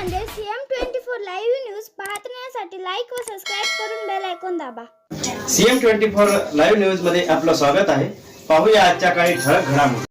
CM twenty four live news पाहण्यासाठी like व subscribe करून बेल ऐकून दाबा. सीएम ट्वेंटी फोर लाईव्ह न्यूजमध्ये आपलं स्वागत आहे. पाहूया आजच्या काही ठळक घडामोडी.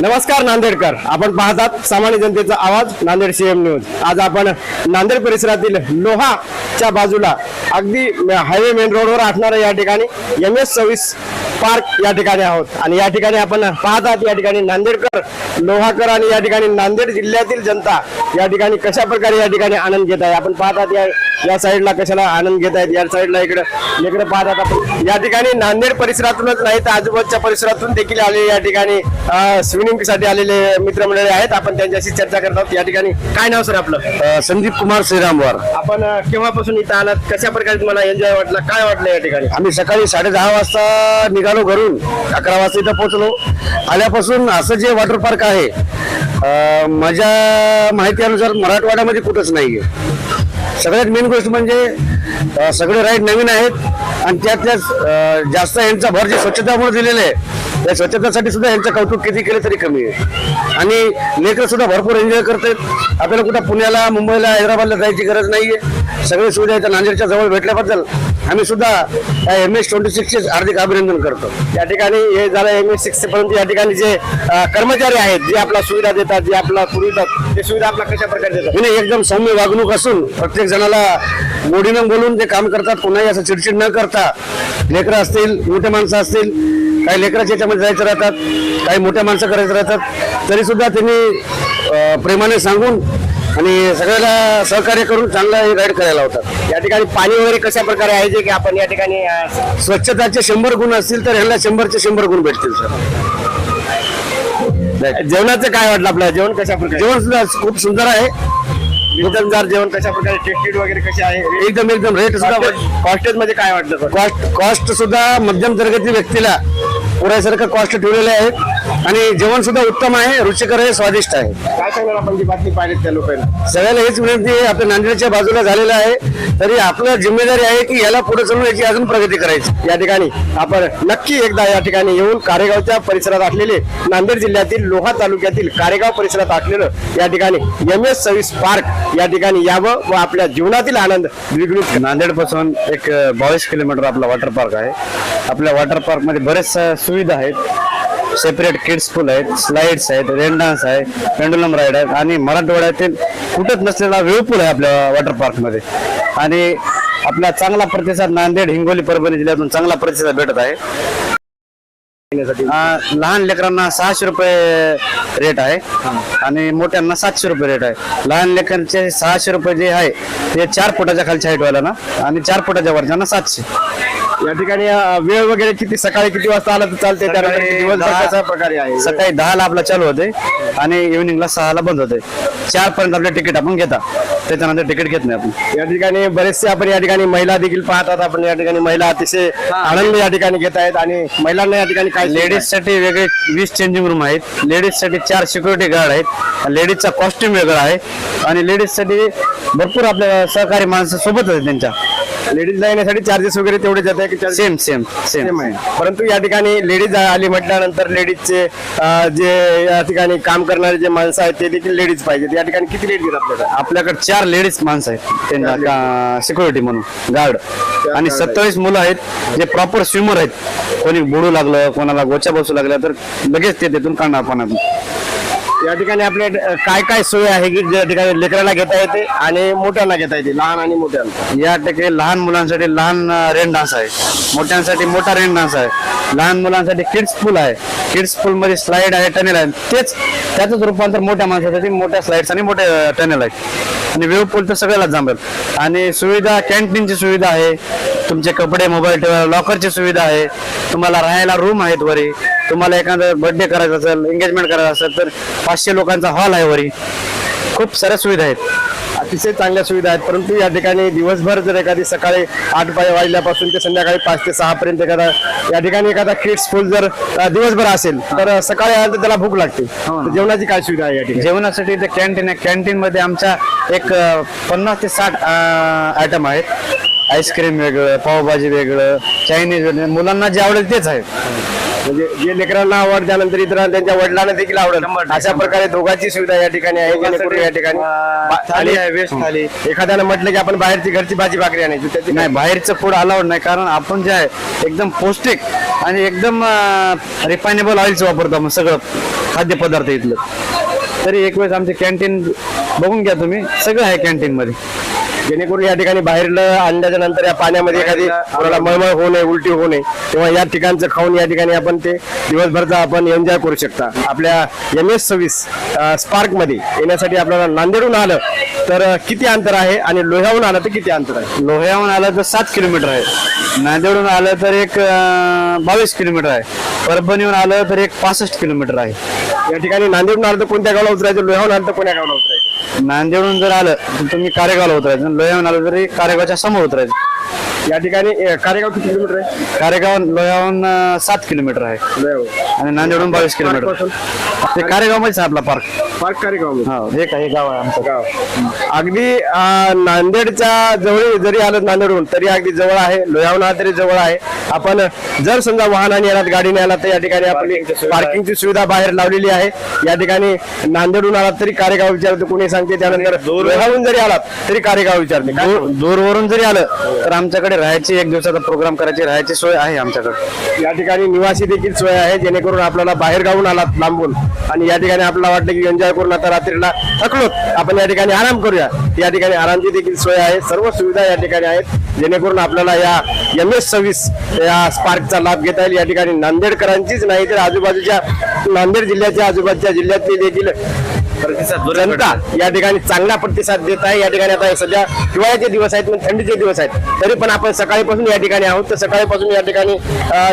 नमस्कार नांदेडकर. आपण पाहतात सामान्य जनतेचा आवाज नांदेड सीएम न्यूज आज आपण नांदेड परिसरातील लोहाच्या बाजूला अगदी हायवे मेन रोडवर असणाऱ्या या ठिकाणी एम एस सव्वीस पार्क या ठिकाणी आहोत. आणि या ठिकाणी आपण पाहतात या ठिकाणी नांदेडकर लोहाकर आणि या ठिकाणी नांदेड जिल्ह्यातील जनता या ठिकाणी कशा प्रकारे या ठिकाणी आनंद घेत आहे? आपण पाहतात या या साईडला कशाला आनंद घेत आहेत? या साईडला इकडे इकडे पाहतात आपण. या ठिकाणी नांदेड परिसरातूनच नाही तर आजूबाजूच्या परिसरातून देखील आलेले या ठिकाणी स्विमिंगसाठी आलेले मित्रमंडळी आहेत. आपण त्यांच्याशी चर्चा करत आहोत. या ठिकाणी काय नाव सर आपलं? संदीप कुमार श्रीरामवार. आपण केव्हापासून इथं आलात? कशा प्रकारे तुम्हाला एन्जॉय वाटला? काय वाटलं या ठिकाणी? आम्ही सकाळी साडे दहा वाजता निघालो घरून अकरा वाजता इथं पोहोचलो. आल्यापासून असं जे वॉटर पार्क आहे माझ्या माहितीनुसार मराठवाड्यामध्ये कुठंच नाहीये. सगळ्यात मेन गोष्ट म्हणजे सगळे राईड नवीन आहेत आणि त्यातल्याच जास्त यांचा भर जे स्वच्छतामुळे दिलेला आहे त्या स्वच्छतेसाठी सुद्धा यांचं कौतुक किती केलं तरी कमी आहे. आणि लेकरं सुद्धा भरपूर एन्जॉय करतात आपल्याला कुठं पुण्याला मुंबईला हैदराबादला जायची गरज नाहीये. सगळे सुविधा इथं नांदेडच्या जवळ भेटल्याबद्दल आम्ही सुद्धा एम एस ट्वेंटी सिक्सचे हार्दिक अभिनंदन करतो. या ठिकाणी हे झालं एम एस सिक्स परंतु या ठिकाणी जे कर्मचारी आहेत जे आपला सुविधा देतात जे आपला पुरवितात ते सुविधा आपला कशा प्रकारे देतात? म्हणजे एकदम सौम्य वागणूक असून प्रत्येक जणाला गोडीनं बोलून ते काम करतात कोणाही असं चिडचिड न करता लेकरं असतील मोठे माणसं असतील काही लेकराच्या याच्यामध्ये जायचं राहतात काही मोठ्या माणसं करायचं राहतात तरी सुद्धा त्यांनी प्रेमाने सांगून आणि सगळ्याला सहकार्य करून चांगला राईड करायला होतात या ठिकाणी पाणी वगैरे कशा प्रकारे आहे जे की आपण या ठिकाणी स्वच्छताचे शंभर गुण असतील तर ह्याला शंभरचे शंभर गुण भेटतील सर. जेवणाचं काय वाटलं आपल्याला? जेवण कशा प्रकारे? जेवण सुद्धा खूप सुंदर आहे. दर्जेदार जेवण कशा प्रकारे? टेस्टेड वगैरे कसे आहे? एकदम एकदम. रेट सुद्धा कॉस्टेजमध्ये काय वाटलं? कॉस्ट कॉस्ट सुद्धा मध्यम दर्जातील व्यक्तीला पुरायसारखं कॉस्ट ठेवलेले आहेत आणि जेवण सुद्धा उत्तम आहे रुचिकर आहे स्वादिष्ट आहे. काय सांगणार आपण जी बातमी पाहिली त्या लोकांना? सगळ्याला हेच विनंती आहे आपल्या नांदेडच्या बाजूला झालेलं आहे तरी आपलं जिम्मेदारी आहे की याला पुढे चालून याची अजून प्रगती करायची. या ठिकाणी आपण नक्की एकदा या ठिकाणी येऊन कारेगावच्या परिसरात असलेले नांदेड जिल्ह्यातील लोहा तालुक्यातील कारेगाव परिसरात असलेलं या ठिकाणी एम एस सर्व्हिस पार्क या ठिकाणी यावं व आपल्या जीवनातील आनंद द्विगुणित नांदेडपासून एक बावीस किलोमीटर आपला वॉटर पार्क आहे. आपल्या वॉटर पार्कमध्ये बरेच सुविधा आहेत. सेपरेट किड्स पूल आहेत स्लाइड्स आहेत रेन डान्स आहे पेंडुलम राईड आहेत आणि मराठवाड्यातील कुठंच नसलेला वेव पूल आहे आपल्या वॉटर पार्कमध्ये. आणि आपला चांगला प्रतिसाद नांदेड हिंगोली परभणी जिल्ह्यातून चांगला प्रतिसाद भेटत आहे. लहान लेकरांना सहाशे रुपये रेट आहे आणि मोठ्यांना सातशे रुपये रेट आहे. लहान लेकरांचे सहाशे रुपये जे आहे ते चार फुटाच्या खालच्या हाईट वाल्याना आणि चार फुटाच्या वरच्यांना सातशे. या ठिकाणी अ, वेळ वगैरे किती सकाळी किती वाजता आला तर चालते त्यानंतर सकाळी दिवसभर दहा- कशा प्रकारे आहे? सकाळी दहाला आपला चालू होते आणि इव्हिनिंगला सहाला बंद होते चार पर्यंत आपले तिकीट आपण घेता. त्याच्यानंतर तिकीट घेत नाही आपण. या ठिकाणी बरेचसे आपण या ठिकाणी महिला देखील पाहतात. आपण या ठिकाणी महिला अतिशय आनंद या ठिकाणी घेत आहेत आणि महिलांना या ठिकाणी काय लेडीजसाठी वेगळे वीस चेंजिंग रूम आहेत. लेडीजसाठी चार सिक्युरिटी गार्ड आहेत. लेडीजचा कॉस्ट्युम वेगळा आहे. आणि लेडीजसाठी भरपूर आपल्या सहकारी माणसं सोबत आहेत त्यांच्या. लेडीजला येण्यासाठी चार्जेस वगैरे तेवढे जात आहे की सेम सेम सेम सेम आहे. परंतु या ठिकाणी लेडीज आली म्हटल्यानंतर लेडीजचे जे या ठिकाणी काम करणारे जे माणसं आहेत ते देखील लेडीज पाहिजेत. या ठिकाणी किती लेडीज आहेत आपल्याकडे? आपल्याकडे चार लेडीज माणसं आहेत. त्यांना सिक्युरिटी म्हणून. गार्ड आणि सत्तावीस मुलं आहेत जे प्रॉपर स्विमर आहेत. कोणी बुडू लागलं कोणाला गोच्या बसू लागल्या तर लगेच ते तिथून काढणार पाण्यातून या ठिकाणी आपल्या काय काय सोय आहे की ज्या ठिकाणी लेकराला घेता येते आणि मोठ्यांना घेता येते? लहान आणि मोठ्यांना? या ठिकाणी लहान मुलांसाठी लहान रेन डान्स आहे. मोठ्यांसाठी मोठा रेन डान्स आहे. लहान मुलांसाठी किड्स पूल आहे. किड्स पूल मध्ये स्लाइड आहे टनेल आहे. तेच त्याचंच रूपांतर मोठ्या माणसासाठी मोठ्या स्लाइड्स आणि मोठे टनेल आहेत. आणि वेव पूल तर सगळ्यालाच जमेल. आणि सुविधा कॅन्टीनची सुविधा आहे. तुमचे कपडे मोबाईल ठेवा लॉकरची सुविधा आहे. तुम्हाला राहायला रूम आहेत वरी. तुम्हाला एखादा बर्थडे करायचा असेल एंगेजमेंट करायचं असेल तर पाचशे लोकांचा हॉल आहे वरी. खूप साऱ्या सुविधा आहेत. अतिशय चांगल्या सुविधा आहेत. परंतु या ठिकाणी दिवसभर जर एखादी सकाळी आठ पाय वाजल्यापासून ते संध्याकाळी पाच ते सहा पर्यंत एखादा या ठिकाणी एखादा किड्स फुल जर दिवसभर असेल तर सकाळी आलं तर त्याला भूक लागते. हो जेवणाची काय सुविधा आहे या ठिकाणी? जेवणासाठी ते कॅन्टीन आहे. कॅन्टीन मध्ये आमच्या एक पन्नास ते साठ आयटम आहेत. आईस्क्रीम वेगळं पावभाजी वेगळं चायनीज वेगळं मुलांना जे आवडेल तेच आहे. म्हणजे जे लेकरांना आवड त्यानंतर इतरांना त्यांच्या वडिलांना देखील आवडेल. अशा प्रकारे दोघांची सुविधा या ठिकाणी आहे जेणेकरून या ठिकाणी थाली आहे वेस्ट थाली. एखाद्यानं म्हटलं की आपण बाहेरची घरची भाजी भाकरी आणायची त्याची नाही बाहेरचं फूड अलाउड नाही कारण आपण जे आहे एकदम पौष्टिक आणि एकदम रिफायनेबल ऑइल्स वापरतो आपण सगळं खाद्यपदार्थ इथलं. तरी एक वेळेस आमचे कॅन्टीन बघून घ्या तुम्ही सगळं आहे कॅन्टीन मध्ये. जेणेकरून या ठिकाणी बाहेरलं आणल्याच्या नंतर या पाण्यामध्ये एखादी कोणाला मळमळ होऊ नये उलटी होऊ नये तेव्हा या ठिकाणचं खाऊन या ठिकाणी आपण ते दिवसभरचा आपण एन्जॉय करू शकता. आपल्या एम एस सव्वीस स्पार्कमध्ये येण्यासाठी आपल्याला नांदेडहून आलं तर किती अंतर आहे आणि लोह्याहून आलं तर किती अंतर आहे? लोह्याहून आलं तर सात किलोमीटर आहे. नांदेडहून आलं तर एक बावीस किलोमीटर आहे. परभणीहून आलं तर एक पासष्ट किलोमीटर आहे. या ठिकाणी नांदेडहून आलं तर कोणत्या गावाला उतरायचं? लोह्याहून आलं तर कोण्या गावाला उतरायचं? नांदेडहून जर आलं तर तुम्ही कारेगावला उतरायचं. लोह्याहून आलं तरी कारेगावच्या समोर उतरायचं. या ठिकाणी अं, कारेगाव किती किलोमीटर आहे? कारेगाव लोह्याहून अं, सात किलोमीटर आहे. आणि नांदेडहून बावीस किलोमीटर? ते कारेगाव मध्येच आपला पार्क. पार्क कारेगाव हो हे काही गाव आहे आमचं. गाव. अगदी अं, नांदेडच्या जवळ जरी आलं नांदेडहून तरी अगदी जवळ आहे. लोह्याहून आलं तरी जवळ आहे. आपण जर समजा वाहनाने आलात गाडीने आलात तर या ठिकाणी आपली पार्किंगची सुविधा बाहेर लावलेली आहे. या ठिकाणी नांदेडहून आलात तरी कारेगाव विचारते कोणी सांगते त्यानंतर लोह्याहून जरी आलात तरी कारेगाव विचारते? दूर दूरवरून जरी आलं तर आमच्याकडे राहायची एक दिवसाचा प्रोग्राम करायची राहायची सोय आहे आमच्याकडे. या ठिकाणी निवासी देखील सोय आहे जेणेकरून आपल्याला बाहेर गावून आलात लांबून. आणि या ठिकाणी आपल्याला वाटलं की एन्जॉय करून आता रात्रीला थकलोत. आपण या ठिकाणी आराम करूया. या ठिकाणी आरामची देखील सोय आहे. सर्व सुविधा या ठिकाणी आहेत जेणेकरून आपल्याला या एम एस सव्वीस या स्पार्कचा लाभ घेता येईल. या ठिकाणी नांदेडकरांचीच नाही तर आजूबाजूच्या नांदेड जिल्ह्याच्या आजूबाजूच्या जिल्ह्यातली देखील जनता या ठिकाणी चांगला प्रतिसाद देत आहे या ठिकाणी आता हे सध्या हिवाळ्याचे दिवस आहेत पण थंडीचे दिवस आहेत तरी पण आपण सकाळीपासून या ठिकाणी आहोत तर सकाळीपासून या ठिकाणी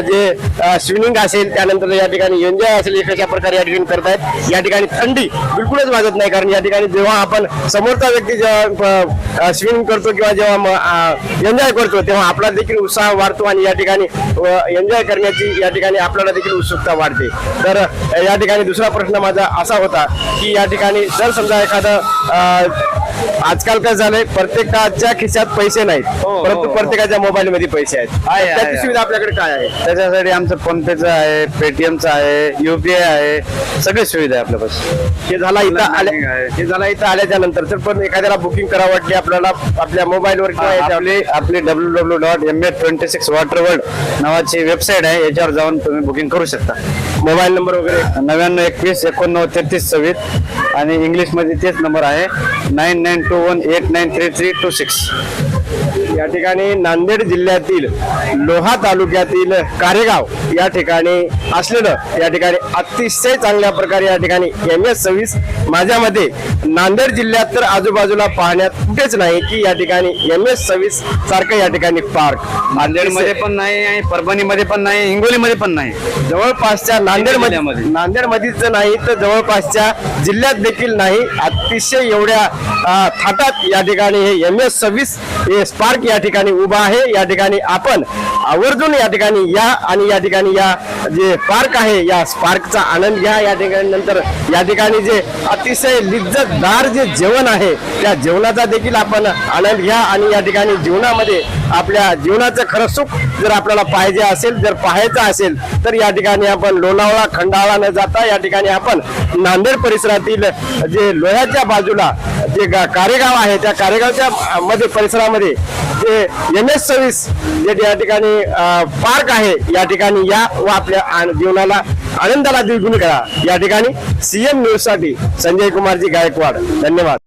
जे स्विमिंग असेल त्यानंतर या ठिकाणी एन्जॉय असेल एक अशा प्रकारे या ठिकाणी करतायत या ठिकाणी थंडी बिलकुलच वाजत नाही कारण या ठिकाणी जेव्हा आपण समोरचा व्यक्ती जेव्हा स्विमिंग करतो किंवा जेव्हा एन्जॉय करतो तेव्हा आपला देखील उत्साह वाढतो आणि या ठिकाणी एन्जॉय करण्याची या ठिकाणी आपल्याला देखील उत्सुकता वाढते तर या ठिकाणी दुसरा प्रश्न माझा असा होता की या ठिकाणी जर समजा एखादं आजकाल काय झालंय प्रत्येकाच्या खिशात पैसे नाहीत. परंतु प्रत्येकाच्या मोबाईल मध्ये पैसे आहेत. त्याची. सुविधा आपल्याकडे काय आहे? त्याच्यासाठी आमचं फोन पेचं आहे पेटीएमचं आहे युपीआय आहे सगळी सुविधा आहे आपल्यापासून हे झाला इथं आल्या. हे झाला इथं आल्याच्यानंतर तर पण एखाद्याला बुकिंग करावं वाटली आपल्याला आपल्या मोबाईलवर आपली आपली W W dot M A twenty six water world नावाची वेबसाईट आहे. याच्यावर जाऊन तुम्ही बुकिंग करू शकता. मोबाईल नंबर वगैरे? नव्याण्णव एकवीस एकोणनव्वद तेहतीस सव्वीस. आणि इंग्लिशमध्ये तेच नंबर आहे. Nine nine two one eight nine three three two six या ठिकाणी नांदेड जिल्ह्यातील लोहा तालुक्यातील कारेगाव या ठिकाणी असलेलं या ठिकाणी अतिशय चांगल्या प्रकारे या ठिकाणी एम एस सव्वीस माझ्या मते नांदेड जिल्ह्यात तर आजूबाजूला पाहण्यात कुठेच नाही की या ठिकाणी एम एस सव्वीस सारखं या ठिकाणी पार्क. नांदेडमध्ये पण नाही आणि परभणीमध्ये पण नाही हिंगोलीमध्ये पण नाही. जवळपासच्या नांदेडमध्ये. नांदेडमध्येच नाही तर जवळपासच्या जिल्ह्यात देखील नाही. अतिशय एवढ्या थाटात या ठिकाणी हे एम एस सव्वीस हे स्पार्क या ठिकाणी उभा आहे. या ठिकाणी आपण आवर्जून या ठिकाणी या आणि या ठिकाणी या जे पार्क आहे या स्पार्कचा आनंद घ्या. या ठिकाणी नंतर या ठिकाणी जे अतिशय लिज्जतदार जे जेवण आहे त्या जेवणाचा देखील आपण आनंद घ्या आणि या ठिकाणी जीवनामध्ये आपल्या जीवनाचं खरं सुख जर आपल्याला पाहिजे असेल जर पाहायचं असेल तर या ठिकाणी आपण लोणावळा खंडाळा न जाता या ठिकाणी आपण नांदेड परिसरातील जे लोह्याच्या बाजूला जे गा- कारेगाव आहे त्या कारेगावच्या मध्ये परिसरामध्ये जे एम एस सव्वीस जे या ठिकाणी पार्क आहे या ठिकाणी या व आपल्या आन- जीवनाला आनंदाला द्विगुण करा. या ठिकाणी सीएम न्यूजसाठी संजय कुमारजी गायकवाड. धन्यवाद.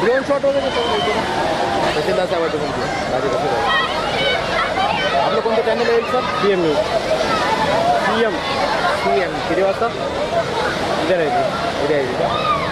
ड्रोन शॉट वगैरे तहसीलदार साहेबांचे कोणते राजे तहसीलदार आपलं कोणतं चॅनल येईल sir C M news C M C M किती वाजता उद्या राहायचं उद्या येईल का